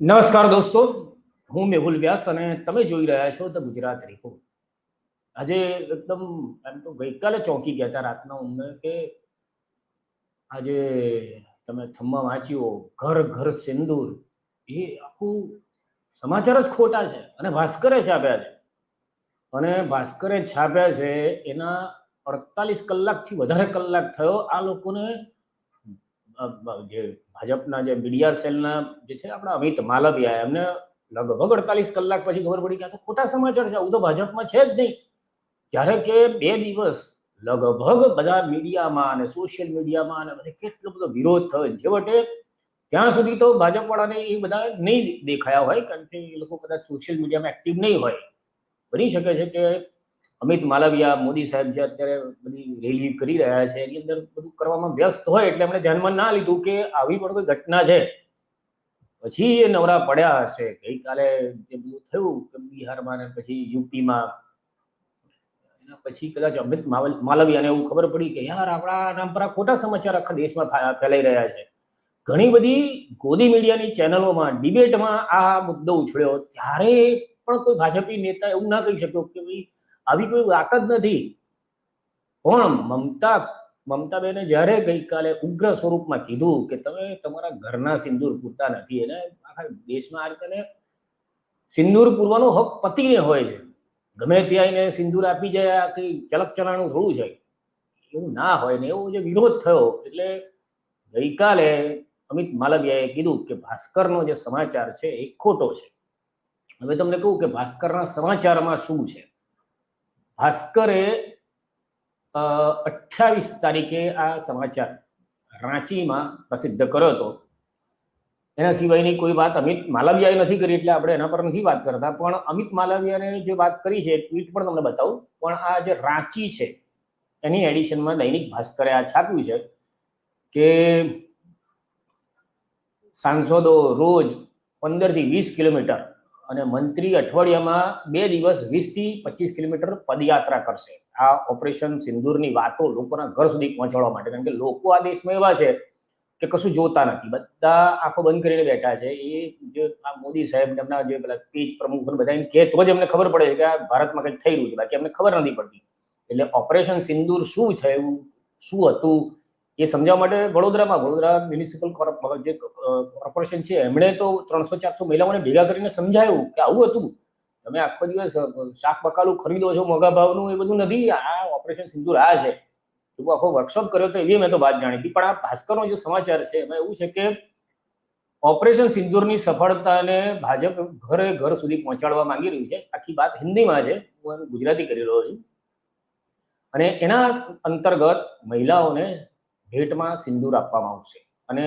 નમસ્કાર દોસ્તો. હું મેહુલ વ્યાસ અને તમે જોઈ રહ્યા છો ધ ગુજરાત રિપોર્ટ આજે એકદમ એમ તો ગઈકાલે ચોંકી ગયા હતા રાતના ઊંઘે કે આજે તમે થમ્મા વાંચ્યો, ઘર ઘર સિંદૂર, એ આખું સમાચાર જ ખોટા છે. અને ભાસ્કરે છાપ્યા છે. અને ભાસ્કરે છાપ્યા છે એના અડતાલીસ કલાકથી વધારે કલાક થયો આ લોકોને જે ભાજપના જે મીડિયા સેલના જે છે આપણા અમિત માલવિયા, એમને લગભગ અડતાલીસ કલાક પછી ખબર પડી કે આ તો ખોટા સમાચાર છે, આવું તો ભાજપમાં છે જ નહીં. જ્યારે કે બે દિવસ લગભગ બધા મીડિયામાં અને સોશિયલ મીડિયામાં અને બધે કેટલો બધો વિરોધ થયો. છેવટે ત્યાં સુધી તો ભાજપવાળાને એ બધા નહીં દેખાયા હોય, કારણ કે એ લોકો કદાચ સોશિયલ મીડિયામાં એક્ટિવ નહીં હોય. બની શકે છે કે અમિત માલવિયા, મોદી સાહેબ જે અત્યારે બધી રેલી કરી રહ્યા છે, એની અંદર બધું કરવામાં વ્યસ્ત હોય એટલે એમણે ધ્યાનમાં ના લીધું કે આવી પણ કોઈ ઘટના છે. પછી એ નવરા પડ્યા હશે. ગઈકાલે જે બધું થયું કે બિહારમાં ને પછી યુપીમાં. એના પછી કદાચ અમિત માલવિયાને એવું ખબર પડી કે યાર આપણા નામ પર ખોટા સમાચાર આખા દેશમાં ફેલાઈ રહ્યા છે. ઘણી બધી ગોદી મીડિયાની ચેનલોમાં, ડિબેટમાં આ મુદ્દો ઉછળ્યો. ત્યારે પણ કોઈ ભાજપી નેતા એવું ના કહી શક્યો કે ભાઈ આવી કોઈ વાત જ નથી. પણ મમતા, મમતાબેને જ્યારે ગઈકાલે ઉગ્ર સ્વરૂપમાં કીધું કે તમે તમારા ઘરના સિંદૂર પૂરતા નથી, એને આખા દેશમાં આ રીતે સિંદૂર પૂરવાનો હક પતિને હોય છે. ગમે ત્યાં એને સિંદૂર આપી જાય આ કઈ ચલક ચલાણું થોડું છે. એવું ના હોય ને એવો જે વિરોધ થયો. એટલે ગઈકાલે અમિત માલવિયાએ કીધું કે ભાસ્કરનો જે સમાચાર છે એ ખોટો છે. હવે તમને કહું કે ભાસ્કરના સમાચારમાં શું છે? ભાસ્કરે અઠ્યાવીસ તારીખે આ સમાચાર રાંચીમાં પ્રસિદ્ધ કર્યો હતો. એના સિવાયની કોઈ વાત અમિત માલવિયાએ નથી કરી એટલે આપણે એના પર નથી વાત કરતા. પણ અમિત માલવિયાને જે વાત કરી છે, ટ્વીટ પણ તમને બતાવું. પણ આ જે રાંચી છે, એની એડિશનમાં દૈનિક ભાસ્કરે આ છાપ્યું છે કે સાંસદો રોજ પંદરથી વીસ કિલોમીટર અને મંત્રી અઠવાડિયામાં બે દિવસ વીસથી પચીસ કિલોમીટર પદયાત્રા કરશે. આ ઓપરેશન સિંદૂરની વાતો લોકોના ઘર સુધી પહોંચાડવા માટે, કારણ કે લોકો આ દેશમાં એવા છે કે કશું જોતા નથી. બધા આંખો બંધ કરીને બેઠા છે. એ જે આ મોદી સાહેબ એમના જે પેલા પીચ પ્રમુખ બધા એમ કહે, તો જ એમને ખબર પડે છે કે આ ભારતમાં કંઈક થઈ રહ્યું છે. બાકી એમને ખબર નથી પડતી. એટલે ઓપરેશન સિંદૂર શું છે? એવું શું હતું? એ સમજાવવા માટે વડોદરામાં, વડોદરા મ્યુનિસિપલ જે કોર્પોરેશન છે, એમણે તો ત્રણસો ચારસો મહિલાઓને ભેગા કરીને સમજાયું કે આવું હતું. તમે આખો દિવસ શાક બકાલું ખરીદો છો, મોંઘા ભાવનું એ બધું નથી, આ ઓપરેશન સિંધુર આ છે. એવું આખો વર્કશોપ કર્યો તો એવી મેં તો વાત જાણી હતી. પણ આ ભાસ્કરનો જે સમાચાર છે, એમાં એવું છે કે ઓપરેશન સિંદૂરની સફળતાને ભાજપ ઘરે ઘર સુધી પહોંચાડવા માંગી રહ્યું છે. આખી વાત હિન્દીમાં છે. હું ગુજરાતી કરી રહ્યો છું. અને એના અંતર્ગત મહિલાઓને ભેટમાં સિંદૂર આપવામાં આવશે. અને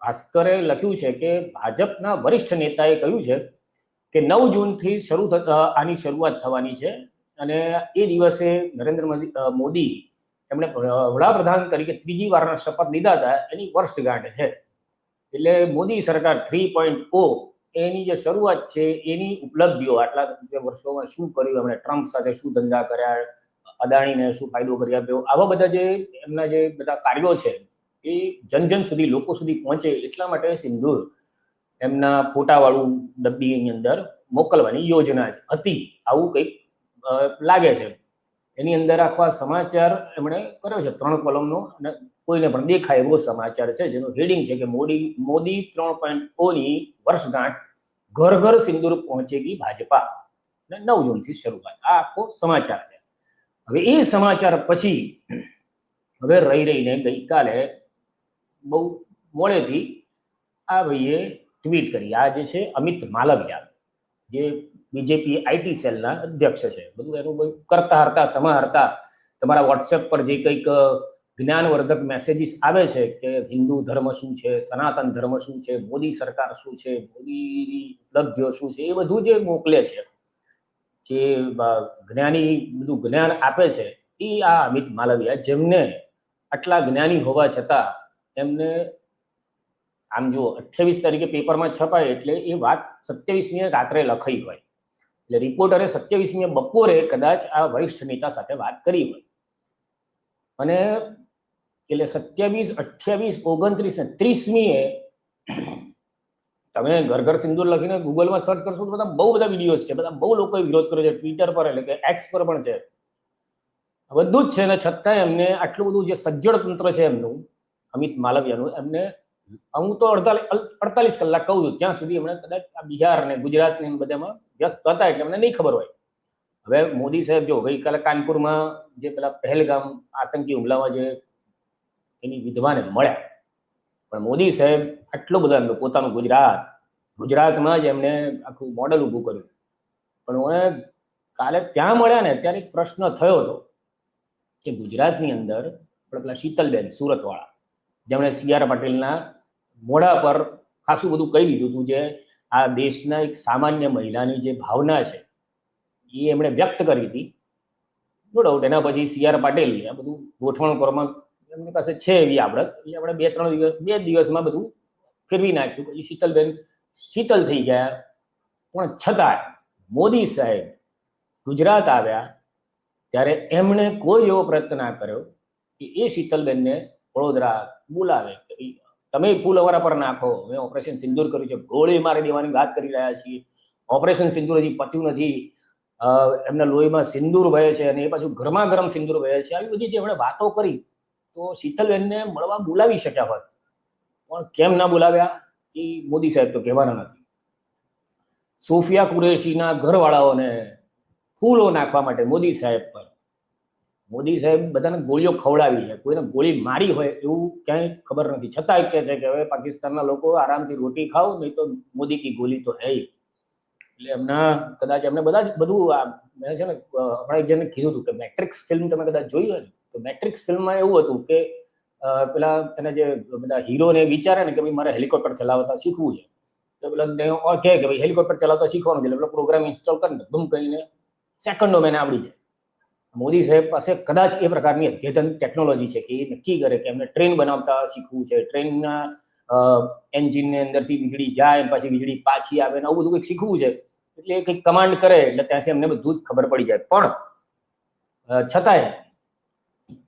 ભાસ્કરે લખ્યું છે કે ભાજપના વરિષ્ઠ નેતાએ કહ્યું છે કે નવ જૂનથી શરૂ આની શરૂઆત થવાની છે. અને એ દિવસે નરેન્દ્ર મોદી મોદી એમણે વડાપ્રધાન તરીકે ત્રીજી વારના શપથ લીધા હતા. એની વર્ષગાંઠ છે. એટલે મોદી સરકાર થ્રી પોઈન્ટ ઓ એની જે શરૂઆત છે એની ઉપલબ્ધિઓ આટલા વર્ષોમાં શું કર્યું? એમણે ટ્રમ્પ સાથે શું ધંધા કર્યા? અદાણીને શું ફાયદો કરી આપ્યો? આવા બધા જે એમના જે બધા કાર્યો છે, એ જન જન સુધી, લોકો સુધી પહોંચે એટલા માટે સિંદૂર એમના ફોટાવાળું ડબ્બીની અંદર મોકલવાની યોજના હતી આવું કંઈક લાગે છે. એની અંદર આખા સમાચાર એમણે કર્યો છે, ત્રણ કોલમનો, અને કોઈને પણ દેખાય એવો સમાચાર છે, જેનું હેડિંગ છે કે મોદી મોદી ત્રણ પોઈન્ટ ઓની વર્ષગાંઠ ઘર ઘર સિંદૂર પહોંચેગી ભાજપા. અને નવ જૂનથી શરૂઆત. આ આખો સમાચાર છે. હવે એ સમાચાર પછી હવે રહી રહીને ગઈકાલે બહુ મોડેથી આ ભાઈએ ટ્વીટ કરી. આ જે છે અમિત માલવિયા, જે બીજેપી આઈટી સેલના અધ્યક્ષ છે. બધું એનું કરતા હરતા સમા હરતા તમારા વોટ્સએપ પર જે કંઈક જ્ઞાનવર્ધક મેસેજીસ આવે છે કે હિન્દુ ધર્મ શું છે, સનાતન ધર્મ શું છે, મોદી સરકાર શું છે, મોદીની ઉપલબ્ધિઓ શું છે, એ બધું જે મોકલે છે જે જ્ઞાની બધું જ્ઞાન આપે છે એ આ અમિત માલવિયા જેમને આટલા જ્ઞાની હોવા છતાં એમને આમ જુઓ, અઠ્યાવીસ તારીખે પેપરમાં છપાય એટલે એ વાત સત્યાવીસમી રાત્રે લખાઈ હોય. એટલે રિપોર્ટરે સત્યાવીસમી બપોરે કદાચ આ વરિષ્ઠ નેતા સાથે વાત કરી હોય. અને એટલે સત્યાવીસ, અઠ્યાવીસ, ઓગણત્રીસ ત્રીસમીએ તમે ઘર ઘર સિંદૂર લખીને ગૂગલમાં સર્ચ કરશો તો બધા બહુ બધા વિડીયોઝ છે. બધા બહુ લોકોએ વિરોધ કર્યો છે. ટ્વિટર પર એટલે કે એક્સ પર પણ છે. બધું જ છે ને છતાંય એમને આટલું બધું જે સજ્જડ તંત્ર છે એમનું, અમિત માલવિયાનું, એમને હું તો અડતાલીસ અડતાલીસ કલાક કહું છું. ત્યાં સુધી એમણે કદાચ આ બિહાર ને ગુજરાત બધામાં વ્યસ્ત હતા એટલે એમને નહીં ખબર હોય. હવે મોદી સાહેબ જો ગઈકાલે કાનપુરમાં જે પેલા પહેલગામ આતંકી હુમલામાં જે એની વિધવાને મળ્યા પણ મોદી સાહેબ આટલો બધા એમનું પોતાનું ગુજરાત, ગુજરાતમાં જ એમને આખું મોડલ ઊભું કર્યું. પણ મને કાલે ત્યાં મળ્યા ને ત્યારે એક પ્રશ્ન થયો હતો કે ગુજરાતની અંદર આપણે પેલા શીતલબેન, સુરતવાળા, જેમણે સી આર પાટીલના મોઢા પર ખાસું બધું કહી દીધું હતું જે આ દેશના એક સામાન્ય મહિલાની જે ભાવના છે, એ એમણે વ્યક્ત કરી હતી. નો ડાઉટ એના પછી સી આર પાટીલ આ બધું ગોઠવણ કરવામાં એમની પાસે છે એવી આવડત. એટલે આપણે બે, ત્રણ દિવસ, બે દિવસમાં બધું ફેરવી નાખ્યું. પછી શીતલબેન શીતલ થઈ ગયા. પણ છતાં મોદી સાહેબ ગુજરાત આવ્યા ત્યારે એમણે કોઈ એવો પ્રયત્ન ના કર્યો કે એ શીતલબેનને વડોદરા બોલાવે. તમે ફૂલ અમારા પર નાખો. મેં ઓપરેશન સિંદૂર કર્યું છે. ગોળી મારી દેવાની વાત કરી રહ્યા છીએ. ઓપરેશન સિંદૂર હજી પત્યું નથી. એમના લોહીમાં સિંદૂર વહે છે અને એ પાછું ગરમા ગરમ સિંદૂર વહે છે. આવી બધી જે એમણે વાતો કરી તો શીતલબેનને મળવા બોલાવી શક્યા હોત પણ કેમ ના બોલાવ્યા એ મોદી સાહેબ તો કહેવાના નથી સોફિયા કુરેશીના ઘરવાળાઓને ફૂલો નાખવા માટે મોદી સાહેબ પર મોદી સાહેબ બધાને ગોળીઓ ખવડાવી છે કોઈને ગોળી મારી હોય એવું ક્યાંય ખબર નથી છતાંય કહે છે કે હવે પાકિસ્તાનના લોકો આરામથી રોટી ખાઓ નહીં તો મોદી કી ગોલી તો હૈ એટલે એમના કદાચ એમને બધા જ બધું મેં છે ને હમણાં જેને કીધું હતું કે મેટ્રિક્સ ફિલ્મ તમે કદાચ જોઈ હોય ને તો મેટ્રિક્સ ફિલ્મમાં એવું હતું કે પેલા એના જે બધા હીરોને વિચારે ને કે ભાઈ મારે હેલિકોપ્ટર ચલાવતા શીખવું છે. તો પેલા કે ભાઈ હેલિકોપ્ટર ચલાવતા શીખવાનું છે. એટલે પ્રોગ્રામ ઇન્સ્ટોલ કરીને બૂમ કરીને સેકન્ડો મેને આવડી જાય. મોદી સાહેબ પાસે કદાચ એ પ્રકારની અદ્યતન ટેકનોલોજી છે કે એ નક્કી કરે કે એમને ટ્રેન બનાવતા શીખવું છે. ટ્રેનના એન્જિનને અંદરથી વીજળી જાય પછી વીજળી પાછી આવે ને આવું બધું કંઈક શીખવું છે. એટલે કંઈક કમાન્ડ કરે એટલે ત્યાંથી અમને બધું જ ખબર પડી જાય. પણ છતાંય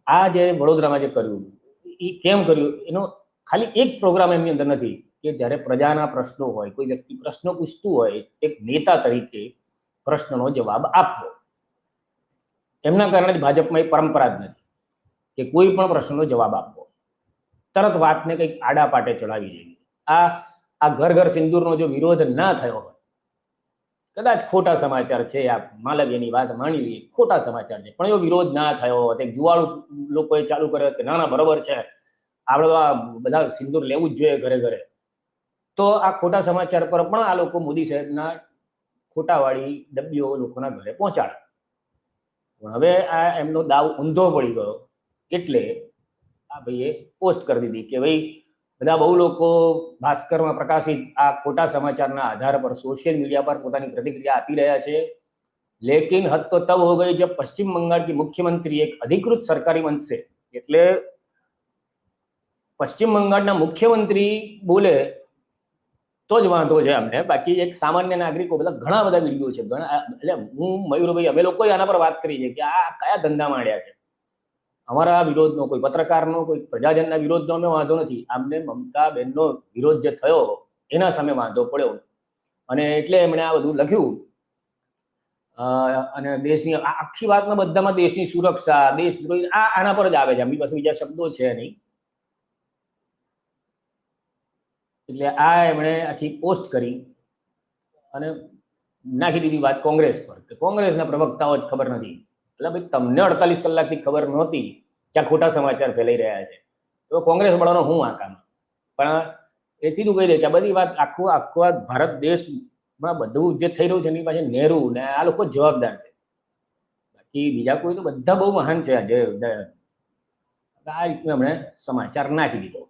આ જે વડોદરામાં જે કર્યું એ કેમ કર્યું? એનો ખાલી એક પ્રોગ્રામ એમની અંદર નથી કે જ્યારે પ્રજાના પ્રશ્નો હોય, કોઈ વ્યક્તિ પ્રશ્ન પૂછતું હોય, એક નેતા તરીકે પ્રશ્નનો જવાબ આપવો. એમના કારણે જ ભાજપમાં એ પરંપરા જ નથી કે કોઈ પણ પ્રશ્નનો જવાબ આપવો. તરત વાતને કંઈક આડા પાટે ચડાવી દેવી. આ આ ઘર ઘર સિંદૂરનો જો વિરોધ ના થયો હોય કદાચ ખોટા સમાચાર છે, આ માલવ્યની વાત માની લઈએ, ખોટા સમાચાર છે. પણ એવો વિરોધ ના થયો હોત, એક જુવાળું લોકોએ ચાલુ કર્યો કે ના ના બરોબર છે, આપણે તો આ બધા સિંદૂર લેવું જ જોઈએ ઘરે ઘરે. તો આ ખોટા સમાચાર પર પણ આ લોકો મોદી સાહેબના ખોટાવાળી ડબ્બીઓ લોકોના ઘરે પહોંચાડે. પણ હવે આ એમનો દાવ ઊંધો પડી ગયો, એટલે આ ભાઈએ પોસ્ટ કરી દીધી કે ભાઈ બધા બહુ લોકો ભાસ્કરમાં પ્રકાશિત આ ખોટા સમાચારના આધાર પર સોશિયલ મીડિયા પર પોતાની પ્રતિક્રિયા આપી રહ્યા છે. લેકિન હદ તો તબ હો ગઈ જબ પશ્ચિમ બંગાળ કી મુખ્યમંત્રી એક અધિકૃત સરકારી બનશે એટલે પશ્ચિમ બંગાળના મુખ્યમંત્રી બોલે તો જ વાંધો છે અમને. બાકી એક સામાન્ય નાગરિકો બધા ઘણા બધા વીડિયો છે. ઘણા, એટલે હું મયુરભાઈ, અમે લોકોએ આના પર વાત કરી છે કે આ કયા ધંધા માંડ્યા છે? અમારા વિરોધનો કોઈ પત્રકારનો, કોઈ પ્રજાજનના વિરોધનો અમે વાંધો નથી. અમને મમતા બેનનો વિરોધ જે થયો, એના સામે વાંધો પડ્યો. અને એટલે એમણે આ બધું લખ્યું. અને દેશની આખી વાતમાં બધામાં દેશની સુરક્ષા, દેશ આ આના પર જ આવે છે. એમની પાસે બીજા શબ્દો છે નહીં. એટલે આ એમણે આખી પોસ્ટ કરી અને નાખી દીધી વાત કોંગ્રેસ પર. કે કોંગ્રેસના પ્રવક્તાઓ જ ખબર નથી. એટલે ભાઈ, તમને અડતાલીસ કલાકથી ખબર નહોતી કે આ ખોટા સમાચાર ફેલાઈ રહ્યા છે. તો કોંગ્રેસ વાળાનો હું આકામ પણ એ સીધું કહી દે કે આ બધી વાત આખું, આખો ભારત દેશમાં બધું જે થઈ રહ્યું છે, એની પાસે નહેરુ ને આ લોકો જવાબદાર છે. બાકી બીજા કોઈ તો બધા બહુ મહાન છે આજે. આ રીતનું એમણે સમાચાર નાખી દીધો.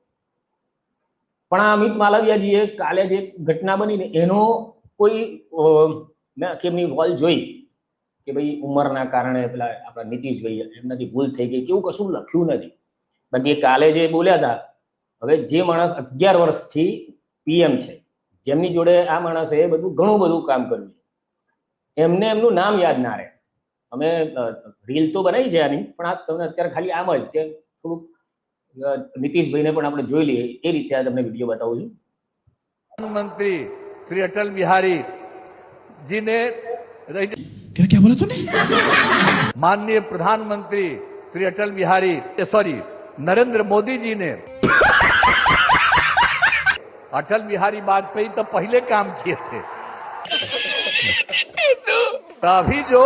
પણ આ અમિત માલવિયાજીએ કાલે જે ઘટના બની ને એનો કોઈ મેં આખી એમની વોલ જોઈ. કે ભાઈ ઉંમરના કારણે પેલા આપણા નીતિશભાઈ એમનાથી ભૂલ થઈ ગઈ કે એવું કશું લખ્યું નથી. બાકી કાલે જે બોલ્યા હતા, હવે જે માણસ અગિયાર વર્ષથી પીએમ છે, જેમની જોડે આ માણસે બધું ઘણું બધું કામ કર્યું એમને એમનું નામ યાદ ના રહે. અમે રીલ તો બનાવી છે આની, પણ આ તમને અત્યારે ખાલી આમ જ કે થોડુંક નીતિશભાઈને પણ આપણે જોઈ લઈએ. એ રીતે આ તમને વીડિયો બતાવું છું. પ્રધાનમંત્રી શ્રી અટલ બિહારી જીને क्या क्या बोला तूने माननीय प्रधानमंत्री श्री अटल बिहारी सॉरी नरेंद्र मोदी जी ने अटल बिहारी वाजपेयी तो पहले काम किए थे तो अभी जो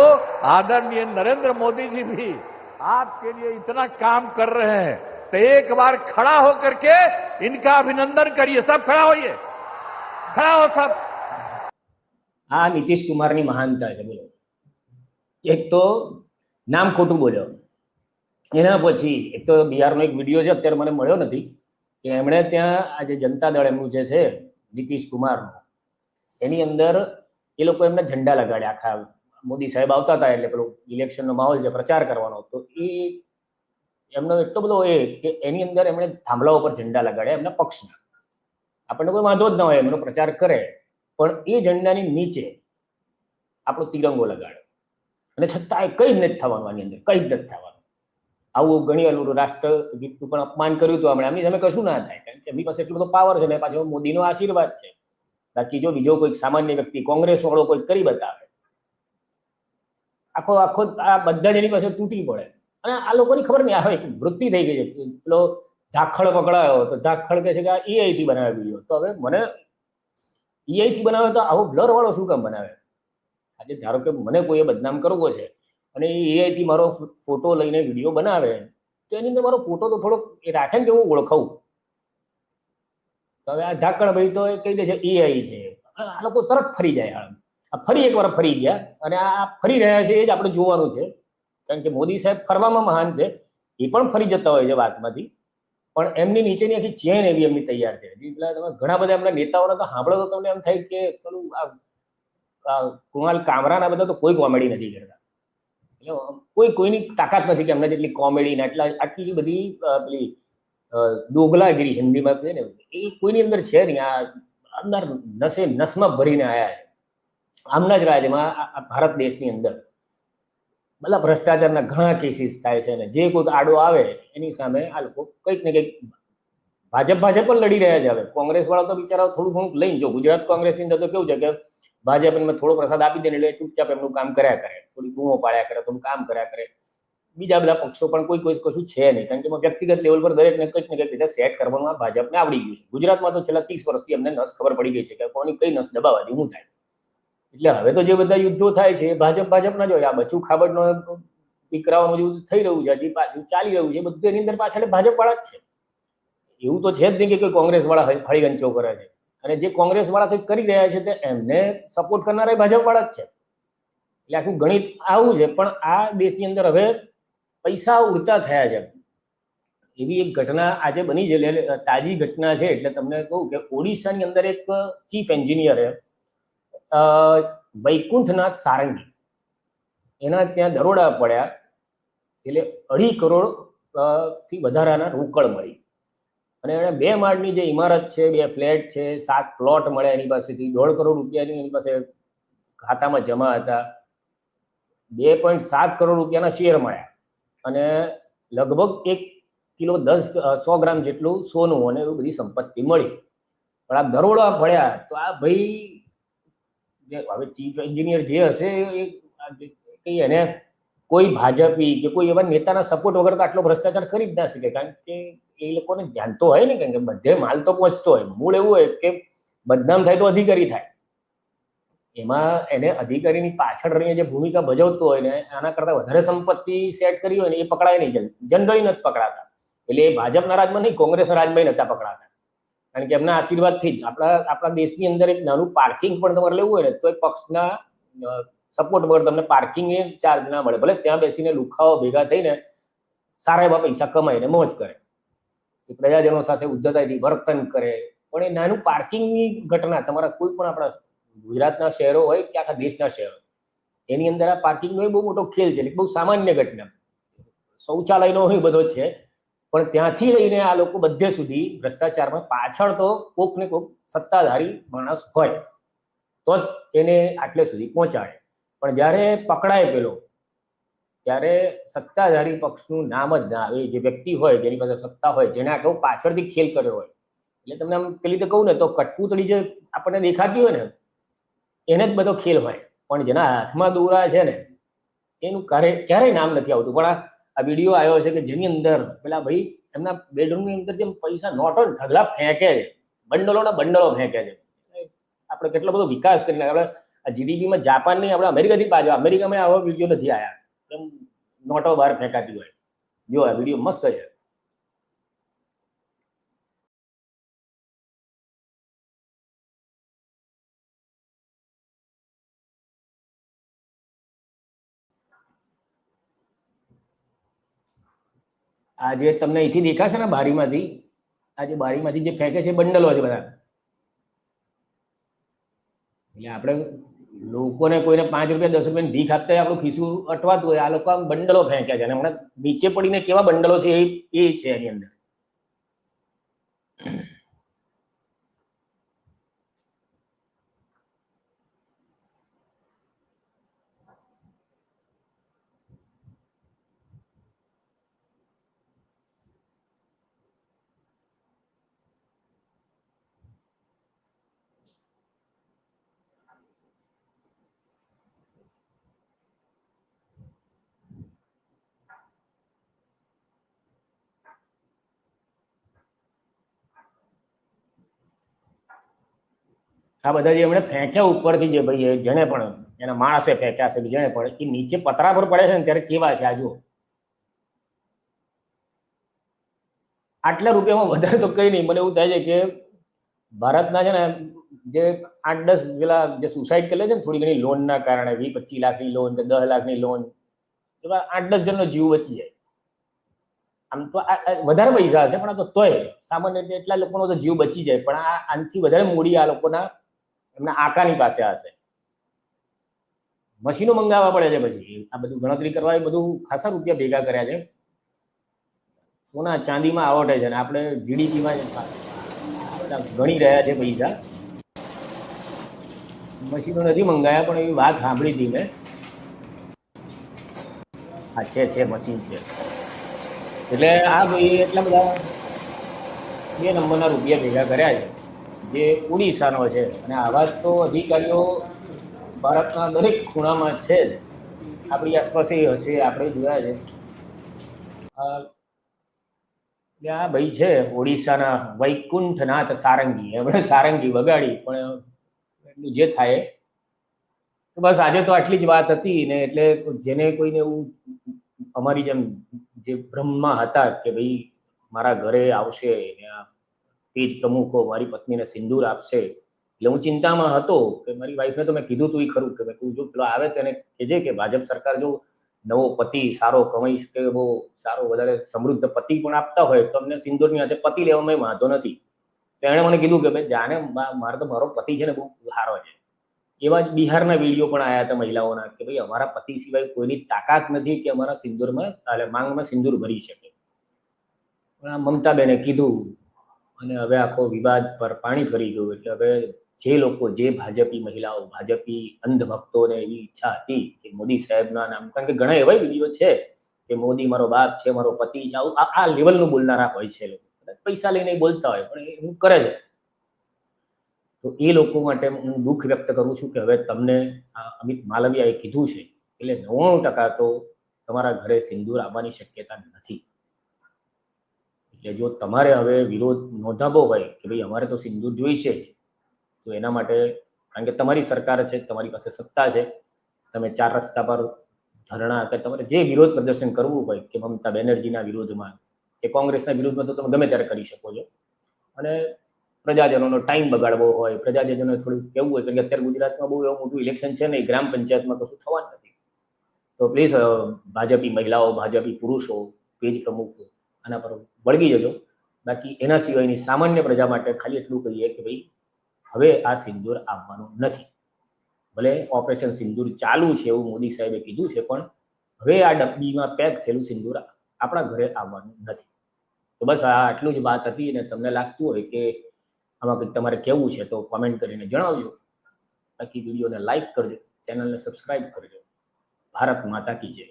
आदरणीय नरेंद्र मोदी जी भी आपके लिए इतना काम कर रहे हैं तो एक बार खड़ा होकर के इनका अभिनंदन करिए सब खड़ा होइए खड़ा हो सब આ નીતિશ કુમારની મહાનતા છે બોલો એક તો નામ ખોટું બોલ્યો. એના પછી એક તો બિહારનો એક વીડિયો છે, અત્યારે મને મળ્યો નથી, કે એમણે ત્યાં આ જે જનતા દળ એમનું જે છે, નીતિશ કુમારનું, એની અંદર એ લોકો એમને ઝંડા લગાડ્યા. આખા મોદી સાહેબ આવતા હતા એટલે પેલો ઇલેક્શનનો માહોલ છે પ્રચાર કરવાનો તો એ એમનો એટલો બધો એ કે એની અંદર એમણે થાંભલા ઉપર ઝંડા લગાડ્યા એમના પક્ષના. આપણને કોઈ વાંધો જ ન હોય, એમનો પ્રચાર કરે, પણ એ ઝંડાની નીચે આપણો તિરંગો લગાડ્યો. અને છતાં કઈ જ નથી થવાનું આની અંદર, કંઈ જ નથી થવાનું. આવું ઘણી વાર રાષ્ટ્રગીતનું પણ અપમાન કર્યું હતું હમણાં. એમની સામે કશું ના થાય, કારણ કે એમની પાસે એટલો બધો પાવર છે ને પાછો મોદીનો આશીર્વાદ છે. બાકી જો બીજો કોઈ સામાન્ય વ્યક્તિ કોંગ્રેસ વાળો કોઈ કરી બતાવે, આખો આખો આ બધા જ એની પાસે તૂટી પડે. અને આ લોકોની ખબર નહીં આવે વૃત્તિ થઈ ગઈ છે. પેલો ધાખડ પકડાયો તો ધાખડ કહે છે કે આ એઆઈ થી બનાવે વીડિયો તો હવે મને એઆઈ થી બનાવે તો આવો બ્લર વાળો શું કામ બનાવે? આજે ધારો કે મને કોઈએ બદનામ કરવો છે અને એ એઆઈથી મારો ફોટો લઈને વીડિયો બનાવે, તો એની અંદર મારો ફોટો તો થોડોક એ રાખે ને કે હું ઓળખાવું. હવે આ ધાકડ ભાઈ તો એ કહી દે છે એઆઈ છે. આ લોકો તરત ફરી જાય આ ફરી એકવાર ફરી ગયા અને આ ફરી રહ્યા છે એ જ આપણે જોવાનું છે. કારણ કે મોદી સાહેબ ફરવામાં મહાન છે. એ પણ ફરી જતા હોય છે વાતમાંથી. પણ એમની નીચેની આખી ચેન એવી એમની તૈયાર છે. એટલે તમે ઘણા બધા એમના નેતાઓને તો સાંભળો તો તમને એમ થાય કે આ આ કુણાલ કામરાના બધા તો કોઈ કોમેડી નથી કરતા. એટલે કોઈ, કોઈની તાકાત નથી કે એમના જેટલી કોમેડી ને આટલા, આટલી બધી પેલી દોગલાગીરી હિન્દીમાં કહે ને, એ કોઈની અંદર છે નહીં. આ અંદર નસે નસમાં ભરીને આયા છે. આમના જ રાજ્યમાં ભારત દેશની અંદર મતલબ ભ્રષ્ટાચારના ઘણા કેસીસ થાય છે અને જે કોઈ આડો આવે, એની સામે આ લોકો કંઈક ને કંઈક ભાજપ ભાજપ પણ લડી રહ્યા છે હવે. કોંગ્રેસ વાળા તો બિચારા થોડું ઘણું લઈને જો, ગુજરાત કોંગ્રેસની અંદર તો કેવું છે કે ભાજપ એમને થોડો પ્રસાદ આપી દે એટલે ચૂપચાપ એમનું કામ કર્યા કરે. થોડી બૂમો પાડ્યા કરે, થોડું કામ કર્યા કરે. બીજા બધા પક્ષો પણ કોઈ કોઈ કશું છે નહીં, કારણ કે વ્યક્તિગત લેવલ પર દરેકને કંઈક ને કંઈક રીતે સેટ કરવાનું આ ભાજપને આવડી ગયું છે. ગુજરાતમાં તો છેલ્લા ત્રીસ વર્ષથી અમને નસ ખબર પડી ગઈ છે કે કોની કઈ નસ દબાવવાથી શું થાય. એટલે હવે તો જે બધા યુદ્ધો થાય છે ભાજપ ભાજપના જ હોય. આ બચુ ખાબડનો દીકરાઓનું જેવું થઈ રહ્યું છે, હજી પાછું ચાલી રહ્યું છે બધું એની અંદર પાછળ ભાજપ વાળા જ છે. એવું તો છે જ નહીં કે કોઈ કોંગ્રેસ વાળા હળીગંચો કરે છે. અને જે કોંગ્રેસ વાળા કંઈક કરી રહ્યા છે તે એમને સપોર્ટ કરનારા ભાજપ વાળા જ છે. એટલે આખું ગણિત આવું છે, પણ આ દેશની અંદર હવે પૈસા ઉડતા થયા છે. એવી એક ઘટના આજે બની છે તાજી ઘટના છે, એટલે તમને કહું કે ઓડિશાની અંદર એક ચીફ એન્જિનિયરે વૈકુંઠનાથ સારંગી. એના ત્યાં દરોડા પડ્યા, એટલે અઢી કરોડથી વધારાના રોકડ મળી. અને એને બે માળની જે ઇમારત છે, બે ફ્લેટ છે, સાત પ્લોટ મળ્યા એની પાસેથી, દોઢ કરોડ રૂપિયાની એની પાસે ખાતામાં જમા હતા. બે પોઈન્ટ સાત કરોડ રૂપિયાના શેર મળ્યા. અને લગભગ એક કિલો દસ સો ગ્રામ જેટલું સોનું અને એવી બધી સંપત્તિ મળી. પણ આ દરોડા પડ્યા તો આ ભાઈ હવે ચીફ એન્જિનિયર જે હશે એ કઈ એને કોઈ ભાજપી કે કોઈ એવા નેતાના સપોર્ટ વગર તો આટલો ભ્રષ્ટાચાર કરી જ ના શકે. કારણ કે એ લોકોને ધ્યાન તો હોય ને કારણ કે બધે માલ તો પહોંચતો હોય. મૂળ એવું હોય કે બદનામ થાય તો અધિકારી થાય. એમાં એને અધિકારીની પાછળ રહીને જે ભૂમિકા ભજવતો હોય ને, આના કરતા વધારે સંપત્તિ સેટ કરી હોય ને, એ પકડાય નહીં. જનરલી નથી પકડાતા. એટલે એ ભાજપના રાજમાં નહીં, કોંગ્રેસના રાજમાં નતા પકડાતા. કારણ કે એમના આશીર્વાદથી જ આપણા આપણા દેશની અંદર એક નાનું પાર્કિંગ પણ તમારે લેવું હોય ને, તો એ પક્ષના સપોર્ટ વગર તમને પાર્કિંગ એ ચાર્જ ના મળે. ભલે ત્યાં બેસીને લુખાઓ ભેગા થઈને સારા એવા પૈસા કમાઈને મોજ કરે. એ પ્રજાજનો સાથે ઉદ્ધતાથી વર્તન કરે. પણ એ નાનું પાર્કિંગની ઘટના, તમારા કોઈ પણ આપણા ગુજરાતના શહેરો હોય કે આખા દેશના શહેરો, એની અંદર આ પાર્કિંગનો એ બહુ મોટો ખેલ છે, એટલે બહુ સામાન્ય ઘટના. શૌચાલયનો એ બધો છે, પણ ત્યાંથી લઈને આ લોકો બધે સુધી ભ્રષ્ટાચારમાં પાછળ તો કોક ને કોક સત્તાધારી માણસ હોય, તો જ એને આટલે સુધી પહોંચાડે. પણ જ્યારે પકડાય પેલો ત્યારે સત્તાધારી પક્ષનું નામ જ ના આવે. જે વ્યક્તિ હોય, જેની પાસે સત્તા હોય જેને આ કહું પાછળથી ખેલ કર્યો હોય. એટલે તમને આમ પેલી તો કહું ને, તો કટપુતળી જે આપણને દેખાતી હોય ને, એને જ બધો ખેલ હોય. પણ જેના હાથમાં દોરા છે ને, એનું ક્યારે, ક્યારેય નામ નથી આવતું. પણ આ વીડિયો આવ્યો છે કે જેની અંદર પેલા ભાઈ, એમના બેડરૂમની અંદર જેમ પૈસા નોટો ઢગલા ફેંકે છે. બંડલોના બંડલો ફેંકે છે. આપણે કેટલો બધો વિકાસ કરી નાખ્યો. આપણે જીડીપીમાં જાપાનની આપણે અમેરિકાથી પાછો અમેરિકામાં આવો વીડિયો નથી આવ્યા એમ નોટો બહાર ફેંકાતી હોય. જો આ વીડિયો મસ્ત છે. આ જે તમને અહીંથી દેખાશે ને બારીમાંથી? આ જે બારીમાંથી જે ફેંકે છે બંડલો છે બધા. એટલે આપણે લોકોને કોઈને પાંચ રૂપિયા, દસ રૂપિયા ભીખ આપતા હોય, આપણું ખિસ્સું અટવાતું હોય, આ લોકો આમ બંડલો ફેંક્યા છે. અને હમણાં નીચે પડીને કેવા બંડલો છે એ એ છે એની અંદર. આ બધા જે એમણે ફેંક્યા ઉપરથી જે ભાઈ જેને પણ એના માણસે ફેંક્યા છે જેને પણ, એ નીચે પતરા પર પડે છે ને ત્યારે કેવા છે? આ જુઓ. આટલા રૂપિયામાં વધારે તો કઈ નહીં. મને એવું થાય છે કે ભારતના છે ને, જે આઠ દસ પેલા જે સુસાઇડ કરે છે ને, થોડી ઘણી લોનના કારણે, વીસ પચીસ લાખની લોન કે દસ લાખની લોન એવા આઠ દસ જણનો જીવ બચી જાય. આમ તો વધારે પૈસા હશે, પણ આ તોય સામાન્ય રીતે એટલા લોકોનો તો જીવ બચી જાય. પણ આ આનાથી વધારે મૂડી આ લોકોના એમના આકાની પાસે હશે. મશીનો મંગાવવા પડે છે પછી. આ બધું ગણતરી કરવા એ બધું ખાસા રૂપિયા ભેગા કર્યા છે. સોના ચાંદીમાં આવડે છે ને આપણે જીડીપીમાં ગણી રહ્યા છે પૈસા. મશીનો નથી મંગાયા, પણ એવી વાત સાંભળી હતી મેં. હા છે છે, મશીન છે. એટલે આ ભાઈ એટલા બધા બે નંબરના રૂપિયા ભેગા કર્યા છે. જે ઓડિશાનો છે. અને આવા તો અધિકારીઓ ભારતના દરેક ખૂણામાં છે જ. આપણી આસપાસ એ હશે, આપણે જોયા છે. આ ભાઈ છે, ઓડિશાના વૈકુંઠનાથ સારંગી. એમણે સારંગી વગાડી, પણ એટલું જે થાય, તો બસ આજે તો આટલી જ વાત હતી ને, એટલે જેને કોઈને એવું અમારી જેમ જે ભ્રમમાં હતા કે ભાઈ મારા ઘરે આવશે ને આ પેજ પ્રમુખો મારી પત્નીને સિંદૂર આપશે. એટલે હું ચિંતામાં હતો કે મારી વાઈફને તો મેં કીધું તું ખરું કે મેં જો પેલો આવે તેને કહેજે કે ભાજપ સરકાર જો નવો પતિ સારો કમાઈ શકે, બહુ સારો વધારે સમૃદ્ધ પતિ પણ આપતા હોય, તો અમને સિંદૂરની હાથે પતિ લેવામાં વાંધો નથી. તો એણે મને કીધું કે ભાઈ મા- મારે તો મારો પતિ છે ને બહુ સારો છે. એવા જ બિહારના વીડિયો પણ આવ્યા હતા મહિલાઓના કે ભાઈ, અમારા પતિ સિવાય કોઈની તાકાત નથી કે અમારા સિંદૂરમાં, એટલે માંગમાં સિંદૂર ભરી શકે. પણ આ મમતાબેને કીધું અને હવે આખો વિવાદ પર પાણી ફરી ગયું. એટલે હવે જે લોકો, જે ભાજપી મહિલાઓ, ભાજપી અંધભક્તોને એવી ઈચ્છા હતી કે મોદી સાહેબના નામ, કારણ કે ઘણા એવા વીડિયો છે કે મોદી મારો બાપ છે, મારો પતિ છે, આવું આ- લેવલનું બોલનારા હોય છે પૈસા લઈને બોલતા હોય, પણ એ હું કરે છે. તો એ લોકો માટે હું દુઃખ વ્યક્ત કરું છું કે હવે તમને આ અમિત માલવિયાએ કીધું છે. એટલે નવ્વાણું ટકા તો તમારા ઘરે સિંદૂર આવવાની શક્યતા નથી. એટલે જો તમારે હવે વિરોધ નોંધાવવો હોય કે ભાઈ અમારે તો સિંદૂર જોઈશે જ, તો એના માટે, કારણ કે તમારી સરકાર છે, તમારી પાસે સત્તા છે, તમે ચાર રસ્તા પર ધરણા કે તમારે જે વિરોધ પ્રદર્શન કરવું હોય કે મમતા બેનર્જીના વિરોધમાં, કે કોંગ્રેસના વિરોધમાં તો તમે ગમે ત્યારે કરી શકો છો. અને પ્રજાજનોનો ટાઈમ બગાડવો હોય પ્રજાજનોને થોડું કેવું હોય, કારણ કે અત્યારે ગુજરાતમાં બહુ એવું મોટું ઇલેક્શન છે નહીં, ગ્રામ પંચાયતમાં કશું થવાનું નથી. તો પ્લીઝ ભાજપી મહિલાઓ, ભાજપી પુરુષો, પેજ પ્રમુખો આના પર વળગી જજો. બાકી એના સિવાયની સામાન્ય પ્રજા માટે ખાલી એટલું કહીએ કે ભાઈ, હવે આ સિંદૂર આવવાનું નથી. ભલે ઓપરેશન સિંદૂર ચાલુ છે એવું મોદી સાહેબે કીધું છે, પણ હવે આ ડબ્બીમાં પેક થયેલું સિંદૂર આપણા ઘરે આવવાનું નથી. તો બસ આ આટલું જ વાત હતી અને તમને લાગતું હોય કે આમાં કંઈક તમારે કેવું છે, તો કોમેન્ટ કરીને જણાવજો. બાકી વિડીયોને લાઈક કરજો, ચેનલને સબસ્ક્રાઇબ કરજો. ભારત માતા કી જય.